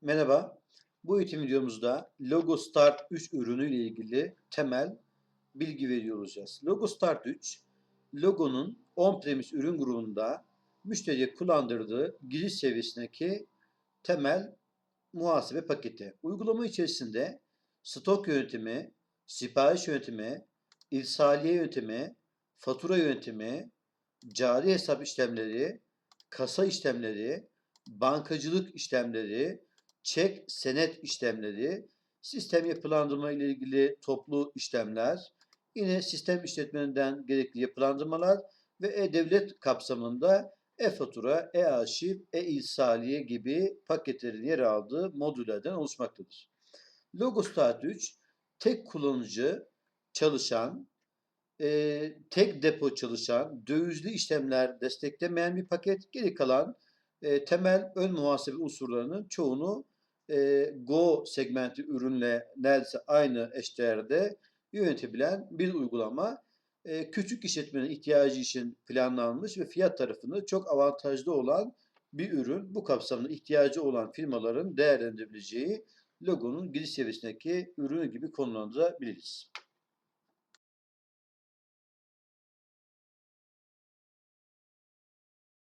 Merhaba. Bu eğitim videomuzda Logo Start 3 ürünü ile ilgili temel bilgi veriyor olacağız. Logo Start 3, logonun on-premise ürün grubunda müşteriye kullandırdığı giriş seviyesindeki temel muhasebe paketi. Uygulama içerisinde stok yönetimi, sipariş yönetimi, irsaliye yönetimi, fatura yönetimi, cari hesap işlemleri, kasa işlemleri, bankacılık işlemleri, çek senet işlemleri, sistem yapılandırma ile ilgili toplu işlemler, yine sistem işletmeninden gerekli yapılandırmalar ve e-devlet kapsamında e-fatura, e-arşiv, e-irsaliye gibi paketlerin yer aldığı modüllerden oluşmaktadır. Logostart 3 tek kullanıcı çalışan, e, tek depo çalışan, dövizli işlemler desteklemeyen bir paket. Geri kalan e, temel ön muhasebe unsurlarının çoğunu e, Go segmenti ürünle neredeyse aynı eşdeğerde yönetebilen bir uygulama. E, küçük işletmenin ihtiyacı için planlanmış ve fiyat tarafında çok avantajlı olan bir ürün. Bu kapsamda ihtiyacı olan firmaların değerlendirebileceği logonun giriş seviyesindeki ürünü gibi konumlandırabiliriz.